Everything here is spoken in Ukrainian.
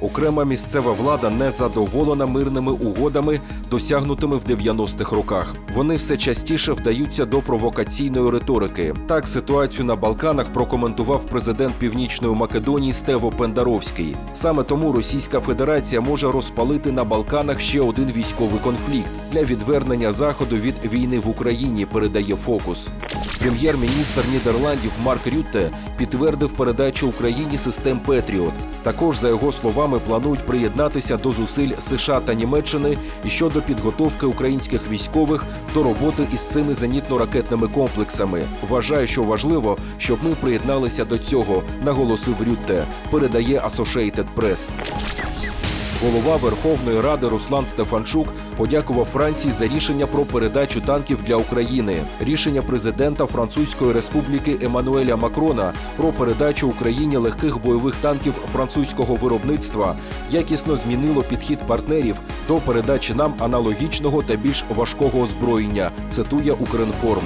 Окрема місцева влада не задоволена мирними угодами, досягнутими в 90-х роках. Вони все частіше вдаються до провокаційної риторики. Так ситуацію на Балканах прокоментував президент Північної Македонії Стево Пендаровський. Саме тому Російська Федерація може розпалити на Балканах ще один військовий конфлікт для відвернення заходу від війни в Україні. Передає фокус. Прем'єр-міністр Нідерландів Марк Рютте підтвердив передачу Україні систем Петріот. Також, за його словами, планують приєднатися до зусиль США та Німеччини щодо підготовки українських військових до роботи із цими зенітно-ракетними комплексами. Вважаю, що важливо, щоб ми приєдналися до цього, наголосив Рютте. Передає Associated Press. Голова Верховної Ради Руслан Стефанчук подякував Франції за рішення про передачу танків для України. Рішення президента Французької республіки Еммануеля Макрона про передачу Україні легких бойових танків французького виробництва якісно змінило підхід партнерів до передачі нам аналогічного та більш важкого озброєння. Цитує Укрінформ.